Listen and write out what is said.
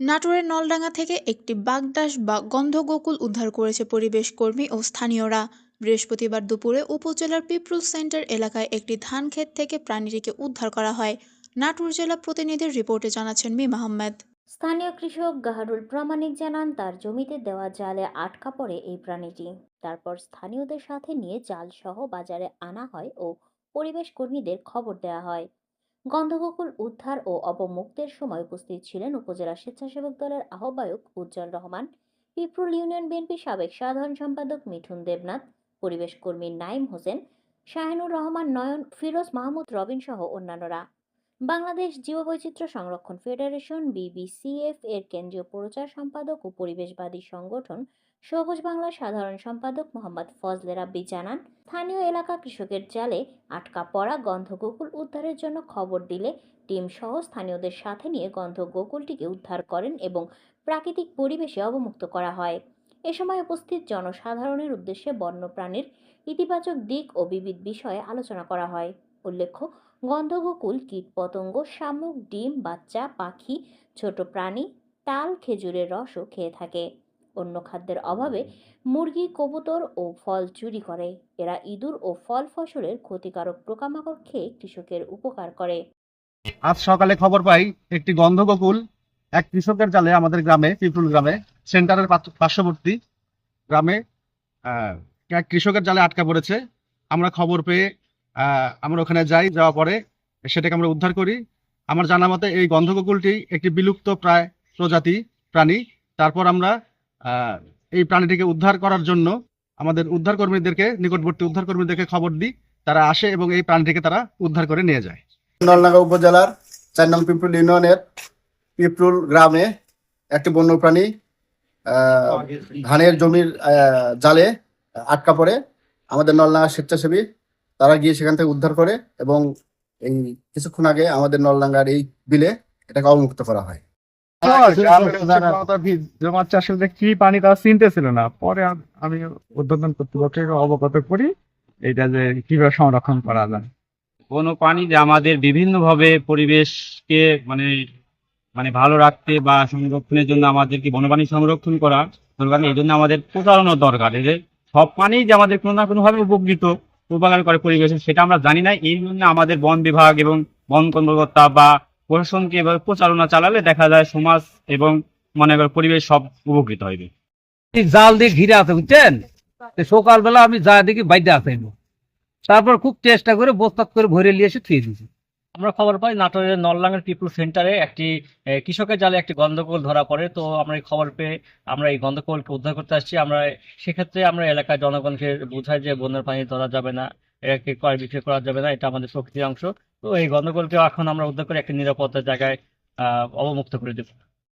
নাটোরের নলডাঙ্গা থেকে একটি বাগদাস বা গন্ধগোকুল উদ্ধার করেছে পরিবেশ কর্মী ও স্থানীয়রা। বৃহস্পতিবার দুপুরে উপজেলার পিপলুল সেন্টার এলাকায় একটি ধান ক্ষেত থেকে প্রাণীটিকে উদ্ধার করা হয়। নাটোর জেলা প্রতিনিধির রিপোর্টে জানাচ্ছেন মি আহমেদ স্থানীয় কৃষক গাহারুল প্রামাণিক জানান, তার জমিতে দেওয়া জালে আটকা পড়ে এই প্রাণীটি। তারপর স্থানীয়দের সাথে নিয়ে জাল সহ বাজারে আনা হয় ও পরিবেশ কর্মীদের খবর দেওয়া হয়। গন্ধগোকুল উদ্ধার ও অবমুক্তের সময় উপস্থিত ছিলেন উপজেলা স্বেচ্ছাসেবক দলের আহ্বায়ক উজ্জ্বল রহমান, পিপরুল ইউনিয়ন বিএনপি সাবেক সাধারণ সম্পাদক মিঠুন দেবনাথ, পরিবেশ কর্মী নাইম হোসেন, শাহিনুর রহমান নয়ন, ফিরোজ মাহমুদ রবিন সহ অন্যান্যরা। বাংলাদেশ জীববৈচিত্র্য সংরক্ষণ ফেডারেশন বিবিসিএফ এর কেন্দ্রীয় প্রচার সম্পাদক ও পরিবেশবাদী সংগঠন সবুজ বাংলার সাধারণ সম্পাদক মোহাম্মদ ফজলে রাব্বি জানান, স্থানীয় এলাকা কৃষকের জালে আটকা পড়া গন্ধগোকুল উদ্ধারের জন্য খবর দিলে টিম সহ স্থানীয়দের সাথে নিয়ে গন্ধগোকুলটিকে উদ্ধার করেন এবং প্রাকৃতিক পরিবেশে অবমুক্ত করা হয়। এ সময় উপস্থিত জনসাধারণের উদ্দেশ্যে বন্যপ্রাণীর ইতিবাচক দিক ও বিবিধ বিষয়ে আলোচনা করা হয়। উল্লেখ্য, গন্ধগোকুল, কীটপতঙ্গ, শামুক, ডিম, বাচ্চা, পাখি, ছোট প্রাণী, তাল, খেজুরের রসও খেয়ে থাকে। অন্য খাদ্যের অভাবে মুরগি, কবুতর ও ফল চুরি করে। এরা ইঁদুর ও ফল ফসলের ক্ষতিকারক পোকামাকড় খেয়ে কৃষকের উপকার করে। আজ সকালে খবর পাই, একটি গন্ধগোকুল এক কৃষকের জালে আমাদের গ্রামে পিপুল গ্রামে, সেন্টারের পার্শ্ববর্তী গ্রামে এক কৃষকের জালে আটকা পড়েছে। আমরা খবর পেয়ে আমরা ওখানে যাই যাওয়া পরে সেটাকে আমরা উদ্ধার করি। আমার জানা মতে এই গন্ধগোকুলটি একটি বিলুপ্ত প্রায় প্রজাতি, প্রাণী। তারপর আমরা এই প্রাণীটিকে উদ্ধার করার জন্য আমাদের উদ্ধার কর্মীদেরকে নিকটবর্তী উদ্ধার কর্মীদেরকে খবর দিই, তারা আসে এবং এই প্রাণীটিকে তারা উদ্ধার করে নিয়ে যায়। নলনাগা উপজেলার চার নং পিপরুল ইউনিয়নের পিপরুল গ্রামে একটি বন্যপ্রাণী ধানের জমির জালে আটকা পড়ে। আমাদের নলনাগা স্বেচ্ছাসেবী, তারা গিয়ে সেখান থেকে উদ্ধার করে এবং এই কিছুক্ষণ আগে আমাদের নলডাঙ্গার এই বিলে এটাকে অবমুক্ত করা হয়। জমার চাষের যে কি পানি তা চিনতে ছিল না। পরে আমি উদ্বোধন কর্তৃপক্ষকে অবগত করি এটা যে কীভাবে সংরক্ষণ করা যায়। বন প্রাণী যে আমাদের বিভিন্নভাবে পরিবেশকে মানে মানে ভালো রাখতে বা সংরক্ষণের জন্য আমাদেরকে বনপ্রাণী সংরক্ষণ করা দরকার এই জন্য আমাদের প্রচারণার দরকার। এই যে সব পানি যে আমাদের কোনো না কোনোভাবে উপকৃত উপকার করে পরিবেশে সেটা আমরা জানি না। এই জন্য আমাদের বন বিভাগ এবং বন কর্মকর্তা বা প্রশাসনকে এভাবে প্রচারণা চালালে দেখা যায় সমাজ এবং মনে কর পরিবেশ সব উপকৃত হবে জাল দিয়ে ঘিরে আছে বুঝছেন? সকালবেলা আমি যা দেখি বাইরে আসেন তারপর খুব চেষ্টা করে বস্তাত করে ভরে নিয়ে এসে থুয়ে দিয়েছি। আমরা খবর পাই নাটোরের নললাঙ্গের পিপুল সেন্টারে একটি কৃষকের জালে একটি গন্ধকোল ধরা পড়ে। তো আমরা এই খবর পেয়ে আমরা এই গন্ধকোলকে উদ্ধার করতে আসছি। আমরা সেক্ষেত্রে আমরা এলাকার জনগণকে বোঝাই যে বন্যার পানি ধরা যাবে না। এটাকে ক্রয় বিক্রয় করা যাবে না, এটা আমাদের প্রকৃতির অংশ। তো এই গণ্ডগোলকে এখন আমরা উদ্ধার করে একটা নিরাপত্তার জায়গায় অবমুক্ত করে দেবো।